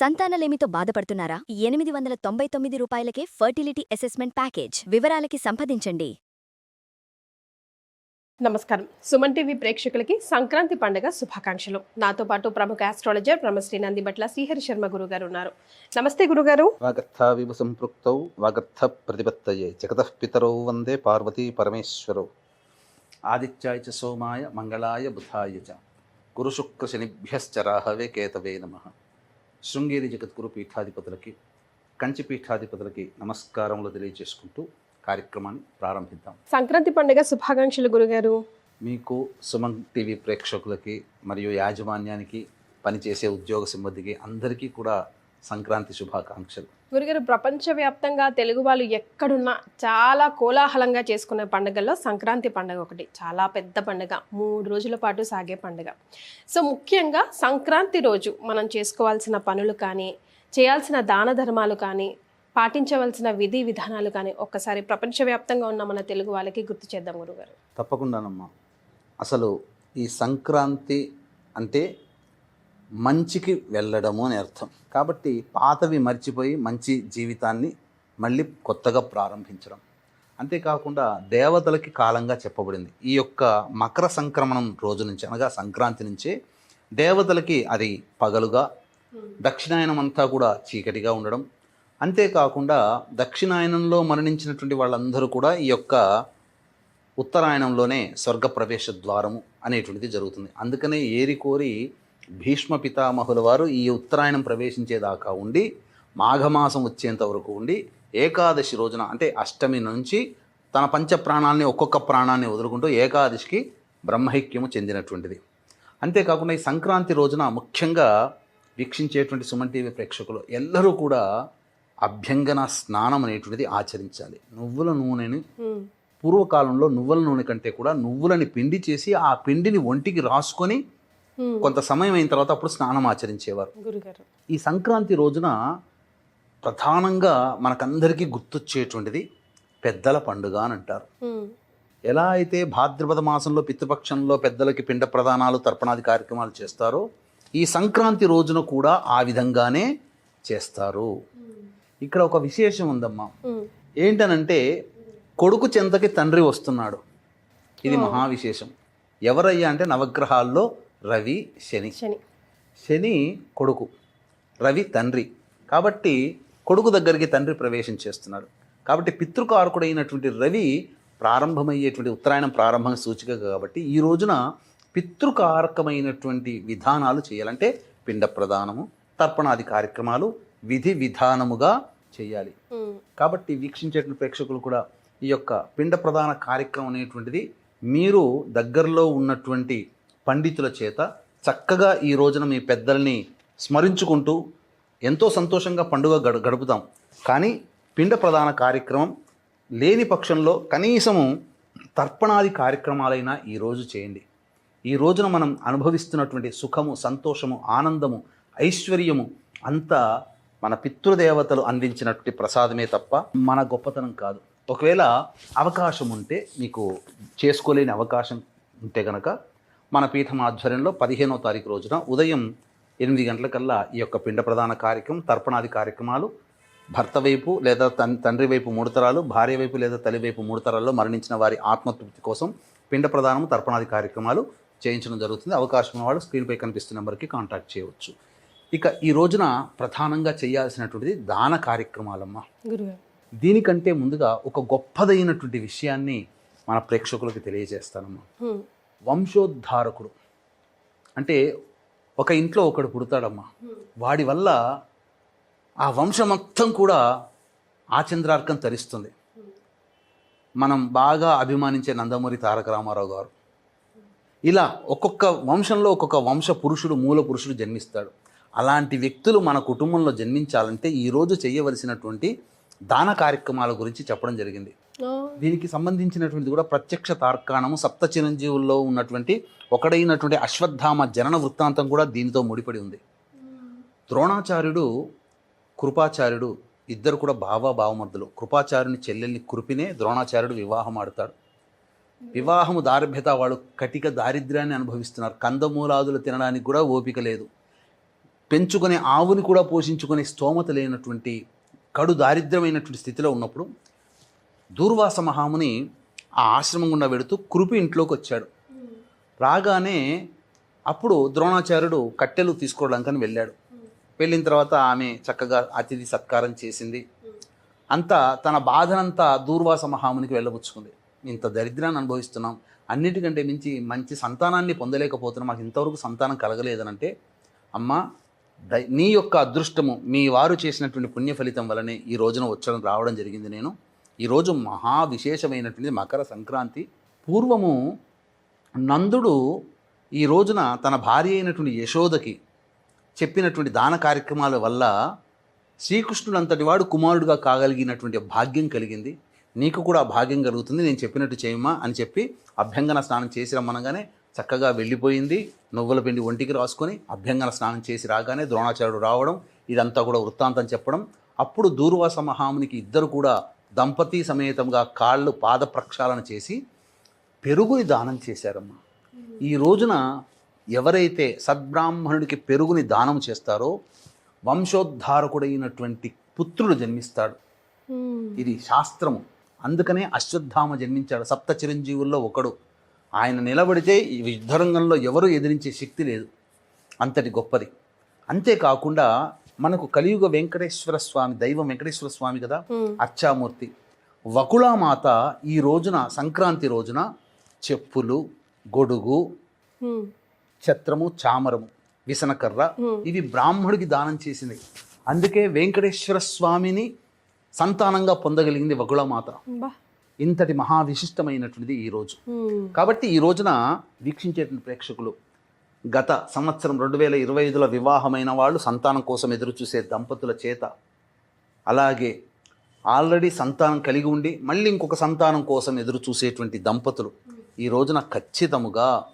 సంతానలేమితో బాధపడుతున్నారా? ఎనిమిది వందల తొంభై తొమ్మిది రూపాయలకే ఫర్టిలిటీ అసెస్మెంట్ ప్యాకేజ్ వివరాలకి సంప్రదించండి. నమస్కారం. సుమన్ టీవీ ప్రేక్షకులకి సంక్రాంతి పండుగ శుభాకాంక్షలు. నాతో పాటు ప్రముఖ ఆస్ట్రాలజర్ బ్రహ్మశ్రీ నందిబట్ల శ్రీహరి శర్మ గురుగారు ఉన్నారు. నమస్తే గురుగారు. వాగర్థావివ సంపృక్తౌ వాగర్థ ప్రతిపత్తయే. జగతః పితరౌ వందే పార్వతీ పరమేశ్వరౌ. ఆదిత్యాయ చ సోమాయ మంగళాయ బుధాయ చ. గురుశుక్రశనిభ్యశ్చ రాహవే కేతవే నమ. శృంగేరి జగద్గురు పీఠాధిపతులకి కంచి పీఠాధిపతులకి నమస్కారములు తెలియజేసుకుంటూ కార్యక్రమాన్ని ప్రారంభిద్దాం. సంక్రాంతి పండుగ శుభాకాంక్షలు గురుగారు. మీకు సుమన్ టీవీ ప్రేక్షకులకి మరియు యాజమాన్యానికి పనిచేసే ఉద్యోగ సిబ్బందికి అందరికీ కూడా సంక్రాంతి శుభాకాంక్షలు. గురుగారు ప్రపంచవ్యాప్తంగా తెలుగు వాళ్ళు ఎక్కడున్నా చాలా కోలాహలంగా చేసుకునే పండుగల్లో సంక్రాంతి పండుగ ఒకటి. చాలా పెద్ద పండుగ. మూడు రోజుల పాటు సాగే పండుగ. సో ముఖ్యంగా సంక్రాంతి రోజు మనం చేసుకోవాల్సిన పనులు కానీ చేయాల్సిన దాన ధర్మాలు కానీ పాటించవలసిన విధి విధానాలు కానీ ఒక్కసారి ప్రపంచవ్యాప్తంగా ఉన్న మన తెలుగు వాళ్ళకి గుర్తు చేద్దాం గురుగారు. తప్పకుండానమ్మా. అసలు ఈ సంక్రాంతి అంటే మంచికి వెళ్ళడము అని అర్థం. కాబట్టి పాతవి మర్చిపోయి మంచి జీవితాన్ని మళ్ళీ కొత్తగా ప్రారంభించడం. అంతేకాకుండా దేవతలకి కాలంగా చెప్పబడింది. ఈ యొక్క మకర సంక్రమణం రోజు నుంచి అనగా సంక్రాంతి నుంచే దేవతలకి అది పగలుగా దక్షిణాయనం అంతా కూడా చీకటిగా ఉండడం. అంతేకాకుండా దక్షిణాయనంలో మరణించినటువంటి వాళ్ళందరూ కూడా ఈ యొక్క ఉత్తరాయణంలోనే స్వర్గ ప్రవేశ ద్వారము అనేటువంటిది జరుగుతుంది. అందుకనే ఏరి కోరి భీష్మ పితామహుల వారు ఈ ఉత్తరాయణం ప్రవేశించేదాకా ఉండి మాఘమాసం వచ్చేంత వరకు ఉండి ఏకాదశి రోజున అంటే అష్టమి నుంచి తన పంచ ప్రాణాలని ఒక్కొక్క ప్రాణాన్ని వదులుకుంటూ ఏకాదశికి బ్రహ్మైక్యము చెందినటువంటిది. అంతేకాకుండా ఈ సంక్రాంతి రోజున ముఖ్యంగా వీక్షించేటువంటి సుమన్ టీవీ ప్రేక్షకులు ఎల్లరూ కూడా అభ్యంగన స్నానం అనేటువంటిది ఆచరించాలి. నువ్వుల నూనెని పూర్వకాలంలో నువ్వుల నూనె కంటే కూడా నువ్వులని పిండి చేసి ఆ పిండిని ఒంటికి రాసుకొని కొంత సమయం అయిన తర్వాత అప్పుడు స్నానం ఆచరించేవారు. ఈ సంక్రాంతి రోజున ప్రధానంగా మనకందరికీ గుర్తొచ్చేటువంటిది పెద్దల పండుగ అని అంటారు. ఎలా అయితే భాద్రపద మాసంలో పితృపక్షంలో పెద్దలకి పిండ ప్రదానాలు తర్పణాది కార్యక్రమాలు చేస్తారో ఈ సంక్రాంతి రోజున కూడా ఆ విధంగానే చేస్తారు. ఇక్కడ ఒక విశేషం ఉందమ్మా. ఏంటనంటే కొడుకు చెంతకి తండ్రి వస్తున్నాడు. ఇది మహా విశేషం. ఎవరయ్యా అంటే నవగ్రహాల్లో రవి శని. శని. శని కొడుకు రవి తండ్రి. కాబట్టి కొడుకు దగ్గరికి తండ్రి ప్రవేశం చేస్తున్నాడు. కాబట్టి పితృకారకుడైనటువంటి రవి ప్రారంభమయ్యేటువంటి ఉత్తరాయణం ప్రారంభం సూచిక కాబట్టి ఈ రోజున పితృకారకమైనటువంటి విధానాలు చేయాలంటే పిండ ప్రదానము తర్పణాది కార్యక్రమాలు విధి విధానముగా చేయాలి. కాబట్టి వీక్షించేటువంటి ప్రేక్షకులు కూడా ఈ యొక్క పిండ ప్రధాన కార్యక్రమం అనేటువంటిది మీరు దగ్గరలో ఉన్నటువంటి పండితుల చేత చక్కగా ఈ రోజున మీ పెద్దల్ని స్మరించుకుంటూ ఎంతో సంతోషంగా పండుగ గడు గడుపుతాం. కానీ పిండ ప్రధాన కార్యక్రమం లేని పక్షంలో కనీసము తర్పణాది కార్యక్రమాలైనా ఈరోజు చేయండి. ఈ రోజున మనం అనుభవిస్తున్నటువంటి సుఖము సంతోషము ఆనందము ఐశ్వర్యము అంతా మన పితృదేవతలు అందించినటువంటి ప్రసాదమే తప్ప మన గొప్పతనం కాదు. ఒకవేళ అవకాశం ఉంటే మీకు చేసుకోలేని అవకాశం ఉంటే కనుక మన పీఠం ఆధ్వర్యంలో పదిహేనో తారీఖు రోజున ఉదయం ఎనిమిది గంటలకల్లా ఈ యొక్క పిండ ప్రధాన కార్యక్రమం తర్పణాది కార్యక్రమాలు. భర్త వైపు లేదా తన్ తండ్రి వైపు మూడు తరాలు భార్య వైపు లేదా తల్లి వైపు మూడు తరాల్లో మరణించిన వారి ఆత్మతృప్తి కోసం పిండ ప్రదానం తర్పణాది కార్యక్రమాలు చేయించడం జరుగుతుంది. అవకాశం ఉన్న వాళ్ళు స్క్రీన్పై కనిపిస్తున్న నెంబర్కి కాంటాక్ట్ చేయవచ్చు. ఇక ఈ రోజున ప్రధానంగా చేయాల్సినటువంటిది దాన కార్యక్రమాలమ్మ. దీనికంటే ముందుగా ఒక గొప్పదైనటువంటి విషయాన్ని మన ప్రేక్షకులకు తెలియజేస్తానమ్మా. వంశోద్ధారకుడు. అంటే ఒక ఇంట్లో ఒకడు పుడతాడమ్మా. వాడి వల్ల ఆ వంశం మొత్తం కూడా ఆచంద్రార్కం తరిస్తుంది. మనం బాగా అభిమానించే నందమూరి తారక రామారావు గారు. ఇలా ఒక్కొక్క వంశంలో ఒక్కొక్క వంశ పురుషుడు మూల పురుషుడు జన్మిస్తాడు. అలాంటి వ్యక్తులు మన కుటుంబంలో జన్మించాలంటే ఈరోజు చేయవలసినటువంటి దాన కార్యక్రమాల గురించి చెప్పడం జరిగింది. దీనికి సంబంధించినటువంటిది కూడా ప్రత్యక్ష తార్కాణము సప్త చిరంజీవుల్లో ఉన్నటువంటి ఒకడైనటువంటి అశ్వత్థామ జనన వృత్తాంతం కూడా దీనితో ముడిపడి ఉంది. ద్రోణాచార్యుడు కృపాచార్యుడు ఇద్దరు కూడా బావ బావమర్దులు. కృపాచార్యుని చెల్లెల్ని కురిపినే ద్రోణాచార్యుడు వివాహం ఆడతాడు. వివాహము దార్భ్యత వాళ్ళు కటిక దారిద్ర్యాన్ని అనుభవిస్తున్నారు. కందమూలాదులు తినడానికి కూడా ఓపిక లేదు. పెంచుకునే ఆవుని కూడా పోషించుకునే స్తోమత లేనటువంటి కడు దారిద్ర్యమైనటువంటి స్థితిలో ఉన్నప్పుడు దూర్వాస మహాముని ఆ ఆశ్రమం గుండా వెడుతూ కురుపు ఇంట్లోకి వచ్చాడు. రాగానే అప్పుడు ద్రోణాచార్యుడు కట్టెలు తీసుకోవడానికని వెళ్ళాడు. వెళ్ళిన తర్వాత ఆమె చక్కగా అతిథి సత్కారం చేసింది. అంతా తన బాధనంతా దూర్వాస మహామునికి వెళ్ళబుచ్చుకుంది. ఇంత దరిద్రాన్ని అనుభవిస్తున్నాం. అన్నిటికంటే మించి మంచి సంతానాన్ని పొందలేకపోతున్నాం. మాకు ఇంతవరకు సంతానం కలగలేదనంటే అమ్మ నీ యొక్క అదృష్టము మీ వారు చేసినటువంటి పుణ్య ఫలితం వల్లనే ఈ రోజున వచ్చడం రావడం జరిగింది నేను. ఈరోజు మహా విశేషమైనటువంటి మకర సంక్రాంతి. పూర్వము నందుడు ఈ రోజున తన భార్య అయినటువంటి యశోదకి చెప్పినటువంటి దాన కార్యక్రమాల వల్ల శ్రీకృష్ణుడు అంతటి వాడు కుమారుడుగా కాగలిగినటువంటి భాగ్యం కలిగింది. నీకు కూడా ఆ భాగ్యం కలుగుతుంది. నేను చెప్పినట్టు చేయమా అని చెప్పి అభ్యంగన స్నానం చేసి రమ్మనగానే చక్కగా వెళ్ళిపోయింది. నువ్వుల పిండి ఒంటికి రాసుకొని అభ్యంగన స్నానం చేసి రాగానే ద్రోణాచార్యుడు రావడం ఇదంతా కూడా వృత్తాంతం చెప్పడం. అప్పుడు దూర్వాస మహామునికి ఇద్దరు కూడా దంపతి సమేతంగా కాళ్ళు పాద ప్రక్షాళన చేసి పెరుగుని దానం చేశారమ్మా. ఈ రోజున ఎవరైతే సద్బ్రాహ్మణుడికి పెరుగుని దానం చేస్తారో వంశోద్ధారకుడైనటువంటి పుత్రుడు జన్మిస్తాడు. ఇది శాస్త్రము. అందుకనే అశ్వత్థామ జన్మించాడు. సప్త చిరంజీవుల్లో ఒకడు. ఆయన నిలబడితే ఈ యుద్ధరంగంలో ఎవరు ఎదిరించే శక్తి లేదు. అంతటి గొప్పది. అంతేకాకుండా మనకు కలియుగ వెంకటేశ్వర స్వామి దైవం వెంకటేశ్వర స్వామి కదా? అర్చామూర్తి. వకుళామాత ఈ రోజున సంక్రాంతి రోజున చెప్పులు గొడుగు ఛత్రము చామరము విసనకర్ర ఇవి బ్రాహ్మడికి దానం చేసింది. అందుకే వెంకటేశ్వర స్వామిని సంతానంగా పొందగలిగింది వకుళమాత. బా ఇంతటి మహా విశిష్టమైనటువంటిది ఈ రోజు. కాబట్టి ఈ రోజున వీక్షించేటువంటి ప్రేక్షకులు గత సంవత్సరం రెండు వేల ఇరవై ఐదులో వివాహమైన వాళ్ళు సంతానం కోసం ఎదురుచూసే దంపతుల చేత అలాగే ఆల్రెడీ సంతానం కలిగి ఉండి మళ్ళీ ఇంకొక సంతానం కోసం ఎదురు చూసేటువంటి దంపతులు. ఈ రోజున ఖచ్చితముగా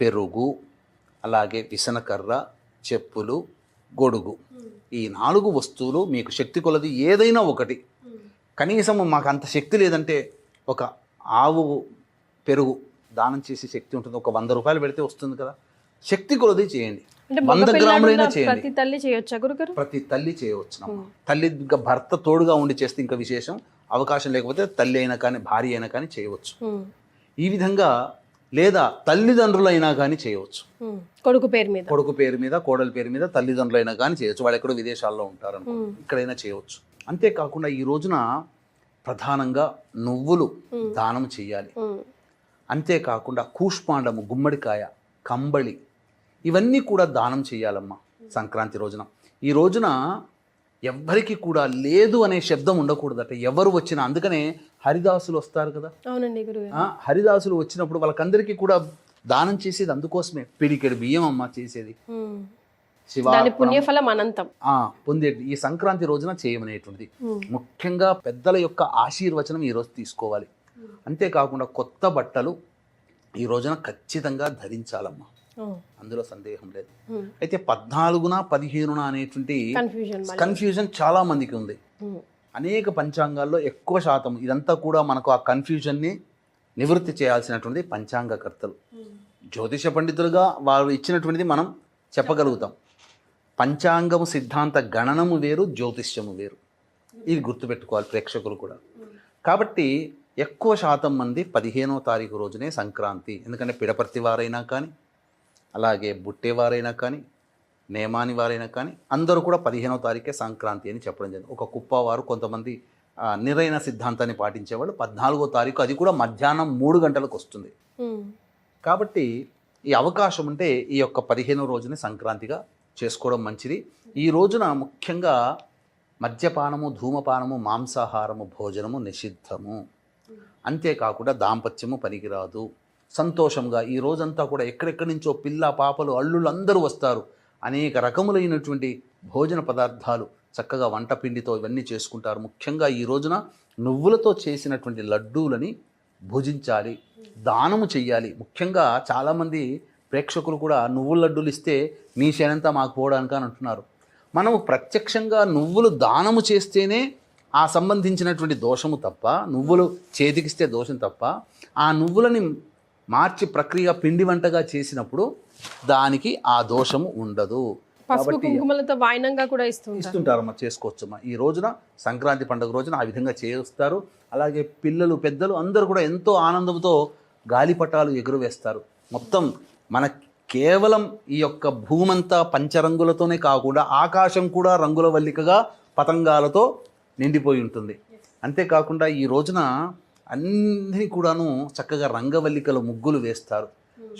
పెరుగు అలాగే విసనకర్ర చెప్పులు గొడుగు ఈ నాలుగు వస్తువులు మీకు శక్తి కొలది ఏదైనా ఒకటి. కనీసం మాకు అంత శక్తి లేదంటే ఒక ఆవు పెరుగు దానం చేసే శక్తి ఉంటుంది. ఒక వంద రూపాయలు పెడితే వస్తుంది కదా. శక్తి కొలది చేయండి. వంద గ్రాములైనా చేయండి. ప్రతి తల్లి చేయొచ్చా గురుగారు? ప్రతి తల్లి చేయవచ్చు తల్లి ఇంకా భర్త తోడుగా ఉండి చేస్తే ఇంకా విశేషం. అవకాశం లేకపోతే తల్లి అయినా కానీ భార్య అయినా కానీ చేయవచ్చు. ఈ విధంగా లేదా తల్లిదండ్రులైనా కానీ చేయవచ్చు. కొడుకు పేరు మీద. కొడుకు పేరు మీద కోడలి పేరు మీద తల్లిదండ్రులైనా కానీ చేయొచ్చు వాళ్ళు ఎక్కడో విదేశాల్లో ఉంటారు ఇక్కడైనా చేయవచ్చు. అంతేకాకుండా ఈ రోజున ప్రధానంగా నువ్వులు దానం చేయాలి. అంతేకాకుండా కూష్మాండము గుమ్మడికాయ కంబళి ఇవన్నీ కూడా దానం చేయాలమ్మా సంక్రాంతి రోజున. ఈ రోజున ఎవ్వరికి కూడా లేదు అనే శబ్దం ఉండకూడదట. ఎవరు వచ్చినా అందుకనే హరిదాసులు వస్తారు కదా. అవునండి హరిదాసులు వచ్చినప్పుడు వాళ్ళకందరికీ కూడా దానం చేసేది అందుకోసమే. పిడికెడు బియ్యం అమ్మ చేసేది. ఉమ్. శివ దాని పుణ్యఫలం అనంతం. ఆ, పొందే ఈ సంక్రాంతి రోజున చేయమనేటువంటిది. ముఖ్యంగా పెద్దల యొక్క ఆశీర్వచనం ఈరోజు తీసుకోవాలి. అంతేకాకుండా కొత్త బట్టలు ఈ రోజున ఖచ్చితంగా ధరించాలమ్మా. అందులో సందేహం లేదు. అయితే పద్నాలుగున పదిహేనున అనేటువంటి కన్ఫ్యూజన్ చాలా మందికి ఉంది. అనేక పంచాంగాల్లో ఎక్కువ శాతం ఇదంతా కూడా మనకు ఆ కన్ఫ్యూజన్ని నివృత్తి చేయాల్సినటువంటి పంచాంగకర్తలు. జ్యోతిష పండితులుగా వారు ఇచ్చినటువంటిది మనం చెప్పగలుగుతాం. పంచాంగము సిద్ధాంత గణనము వేరు జ్యోతిష్యము వేరు. ఇది గుర్తుపెట్టుకోవాలి ప్రేక్షకులు కూడా. కాబట్టి ఎక్కువ శాతం మంది పదిహేనో తారీఖు రోజునే సంక్రాంతి ఎందుకంటే పిడపర్తి వారైనా కానీ అలాగే బుట్టేవారైనా కానీ నేమాని వారైనా కానీ అందరూ కూడా పదిహేనో తారీఖే సంక్రాంతి అని చెప్పడం జరిగింది. ఒక కుప్పవారు కొంతమంది నిరైన సిద్ధాంతాన్ని పాటించేవాళ్ళు పద్నాలుగో తారీఖు అది కూడా మధ్యాహ్నం మూడు గంటలకు వస్తుంది. కాబట్టి ఈ అవకాశం ఉంటే ఈ యొక్క పదిహేనో రోజుని సంక్రాంతిగా చేసుకోవడం మంచిది. ఈ రోజున ముఖ్యంగా మద్యపానము ధూమపానము మాంసాహారము భోజనము నిషిద్ధము. అంతేకాకుండా దాంపత్యము పనికిరాదు. సంతోషంగా ఈ రోజంతా కూడా ఎక్కడెక్కడి నుంచో పిల్ల పాపలు అల్లుళ్ళు అందరూ వస్తారు. అనేక రకములైనటువంటి భోజన పదార్థాలు చక్కగా వంట పిండితో ఇవన్నీ చేసుకుంటారు. ముఖ్యంగా ఈ రోజున నువ్వులతో చేసినటువంటి లడ్డూలని భుజించాలి దానము చెయ్యాలి. ముఖ్యంగా చాలామంది ప్రేక్షకులు కూడా నువ్వుల లడ్డూలు ఇస్తే మీ శనంతా మాకు పోవడానికి అని అంటున్నారు. మనము ప్రత్యక్షంగా నువ్వులు దానము చేస్తేనే ఆ సంబంధించినటువంటి దోషము తప్ప నువ్వులు చేతికిస్తే దోషం తప్ప ఆ నువ్వులని మార్చి ప్రక్రియ పిండి వంటగా చేసినప్పుడు దానికి ఆ దోషము ఉండదు. వాయినంగా కూడా ఇస్తుంటారు ఇస్తుంటారమ్మా చేసుకోవచ్చమ్మా. ఈ రోజున సంక్రాంతి పండుగ రోజున ఆ విధంగా చేస్తారు. అలాగే పిల్లలు పెద్దలు అందరూ కూడా ఎంతో ఆనందంతో గాలిపటాలు ఎగురవేస్తారు. మొత్తం మన కేవలం ఈ యొక్క భూమంతా పంచరంగులతోనే కాకుండా ఆకాశం కూడా రంగుల వల్లికగా పతంగాలతో నిండిపోయి ఉంటుంది. అంతేకాకుండా ఈ రోజున అన్ని కూడాను చక్కగా రంగవల్లికల ముగ్గులు వేస్తారు.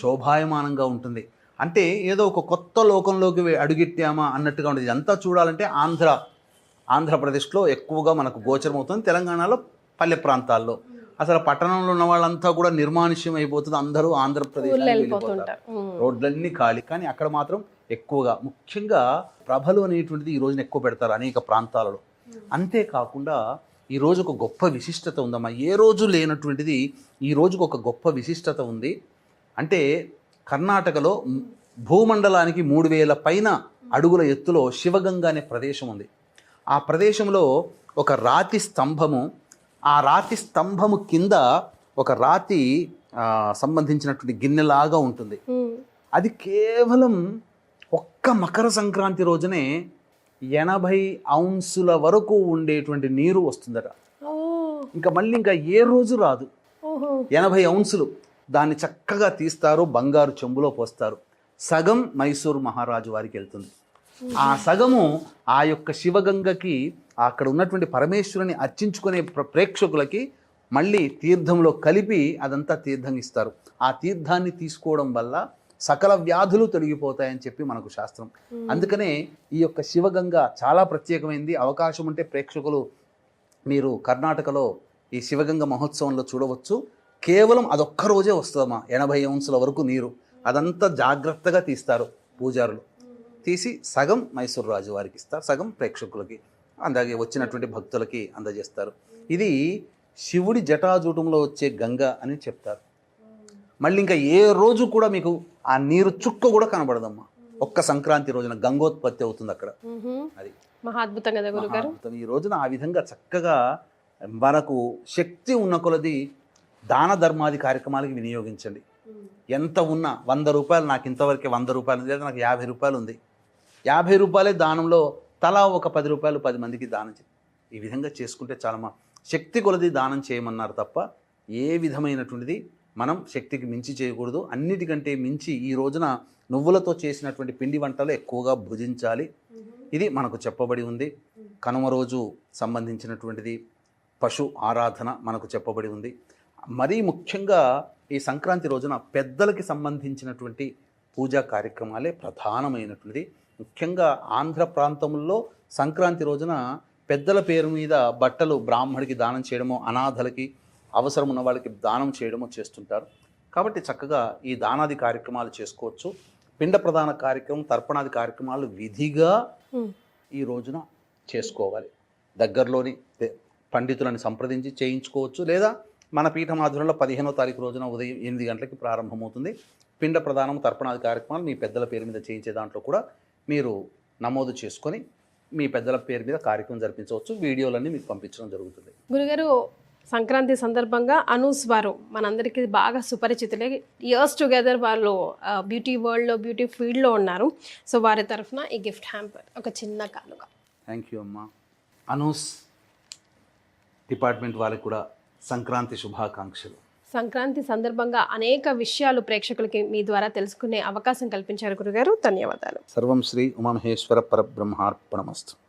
శోభాయమానంగా ఉంటుంది. అంటే ఏదో ఒక కొత్త లోకంలోకి అడుగెట్టామా అన్నట్టుగా ఉంటుంది. ఇదంతా చూడాలంటే ఆంధ్ర ఆంధ్రప్రదేశ్లో ఎక్కువగా మనకు గోచరం అవుతుంది. తెలంగాణలో పల్లె ప్రాంతాల్లో. అసలు పట్టణంలో ఉన్న వాళ్ళంతా కూడా నిర్మానుష్యం అయిపోతుంది. అందరూ ఆంధ్రప్రదేశ్. రోడ్లన్నీ ఖాళీ. కానీ అక్కడ మాత్రం ఎక్కువగా ముఖ్యంగా ప్రభలు అనేటువంటిది ఈ రోజున ఎక్కువ పెడతారు అనేక ప్రాంతాలలో. అంతేకాకుండా ఈ రోజు ఒక గొప్ప విశిష్టత ఉందమ్మా. ఏ రోజు లేనటువంటిది ఈ రోజుకు ఒక గొప్ప విశిష్టత ఉంది. అంటే కర్ణాటకలో భూమండలానికి మూడు వేల పైన అడుగుల ఎత్తులో శివగంగా అనే ప్రదేశం ఉంది. ఆ ప్రదేశంలో ఒక రాతి స్తంభము ఆ రాతి స్తంభము కింద ఒక రాతి సంబంధించినటువంటి గిన్నెలాగా ఉంటుంది. అది కేవలం ఒక్క మకర సంక్రాంతి రోజునే ఎనభై ఔన్సుల వరకు ఉండేటువంటి నీరు వస్తుందట. ఇంకా మళ్ళీ ఇంకా ఏ రోజు రాదు. ఎనభై ఔన్సులు దాన్ని చక్కగా తీస్తారు బంగారు చెంబులో పోస్తారు. సగం మైసూరు మహారాజు వారికి వెళ్తుంది. ఆ సగము ఆ యొక్క శివగంగకి అక్కడ ఉన్నటువంటి పరమేశ్వరుని అర్చించుకునే ప్ర- ప్రేక్షకులకి మళ్ళీ తీర్థంలో కలిపి అదంతా తీర్థం ఇస్తారు. ఆ తీర్థాన్ని తీసుకోవడం వల్ల సకల వ్యాధులు తొలగిపోతాయని చెప్పి మనకు శాస్త్రం. అందుకనే ఈ యొక్క శివగంగ చాలా ప్రత్యేకమైంది. అవకాశం ఉంటే ప్రేక్షకులు మీరు కర్ణాటకలో ఈ శివగంగ మహోత్సవంలో చూడవచ్చు. కేవలం అదొక్క రోజే వస్తుందమ్మా ఎనభై అంశుల వరకు నీరు. అదంతా జాగ్రత్తగా తీస్తారు పూజారులు. తీసి సగం మైసూరు రాజు వారికి ఇస్తారు సగం ప్రేక్షకులకి అలాగే వచ్చినటువంటి భక్తులకి అందజేస్తారు. ఇది శివుడి జటాజూటంలో వచ్చే గంగ అని చెప్తారు. మళ్ళీ ఇంకా ఏ రోజు కూడా మీకు ఆ నీరు చుక్క కూడా కనబడదమ్మా. ఒక్క సంక్రాంతి రోజున గంగోత్పత్తి అవుతుంది అక్కడ. అది. కదా గురుగారు. మహాద్భుతం. ఈ రోజున ఆ విధంగా చక్కగా మనకు శక్తి ఉన్న కొలది దాన ధర్మాది కార్యక్రమాలకి వినియోగించండి. ఎంత ఉన్నా వంద రూపాయలు నాకు ఇంతవరకే వంద రూపాయలు ఉంది లేదా నాకు యాభై రూపాయలు ఉంది. యాభై రూపాయలే దానంలో తలా ఒక పది రూపాయలు పది మందికి దానం ఈ విధంగా చేసుకుంటే చాలా శక్తి కొలది దానం చేయమన్నారు తప్ప ఏ విధమైనటువంటిది మనం శక్తికి మించి చేయకూడదు. అన్నిటికంటే మించి ఈ రోజున నువ్వులతో చేసినటువంటి పిండి వంటలు ఎక్కువగా భుజించాలి. ఇది మనకు చెప్పబడి ఉంది. కనుమ రోజు సంబంధించినటువంటిది పశు ఆరాధన మనకు చెప్పబడి ఉంది. మరీ ముఖ్యంగా ఈ సంక్రాంతి రోజున పెద్దలకి సంబంధించినటువంటి పూజా కార్యక్రమాలే ప్రధానమైనటువంటిది. ముఖ్యంగా ఆంధ్ర ప్రాంతంలో సంక్రాంతి రోజున పెద్దల పేరు మీద బట్టలు బ్రాహ్మడికి దానం చేయడమో అనాథలకి అవసరం ఉన్న వాళ్ళకి దానం చేయడమో చేస్తుంటారు. కాబట్టి చక్కగా ఈ దానాది కార్యక్రమాలు చేసుకోవచ్చు. పిండ ప్రధాన కార్యక్రమం తర్పణాది కార్యక్రమాలు విధిగా. ఈ రోజున చేసుకోవాలి. దగ్గరలోని పండితులను సంప్రదించి చేయించుకోవచ్చు. లేదా మన పీఠం ఆధ్వర్యంలో పదిహేనో తారీఖు రోజున ఉదయం ఎనిమిది గంటలకి ప్రారంభమవుతుంది. పిండ ప్రధానం తర్పణాది కార్యక్రమాలు మీ పెద్దల పేరు మీద చేయించే దాంట్లో కూడా మీరు నమోదు చేసుకొని మీ పెద్దల పేరు మీద కార్యక్రమం జరిపించవచ్చు. వీడియోలన్నీ మీకు పంపించడం జరుగుతుంది. గురుగారు సంక్రాంతి సందర్భంగా అనూస్ వారు మనందరికీ బాగా సుపరిచితులే. ఇయర్స్ టుగెదర్ వాళ్ళు బ్యూటీ వరల్డ్లో బ్యూటీ ఫీల్డ్లో ఉన్నారు. సో వారి తరఫున ఈ గిఫ్ట్ హ్యాంపర్ ఒక చిన్న కానుక. థ్యాంక్ యూ అమ్మా. అనూస్ డిపార్ట్మెంట్ వాళ్ళకి కూడా సంక్రాంతి శుభాకాంక్షలు. సంక్రాంతి సందర్భంగా అనేక విషయాలు ప్రేక్షకులకి మీ ద్వారా తెలుసుకునే అవకాశం కల్పించారు గురుగారు. ధన్యవాదాలు. సర్వం శ్రీ ఉమామహేశ్వర పరబ్రహ్మార్పణమస్తు.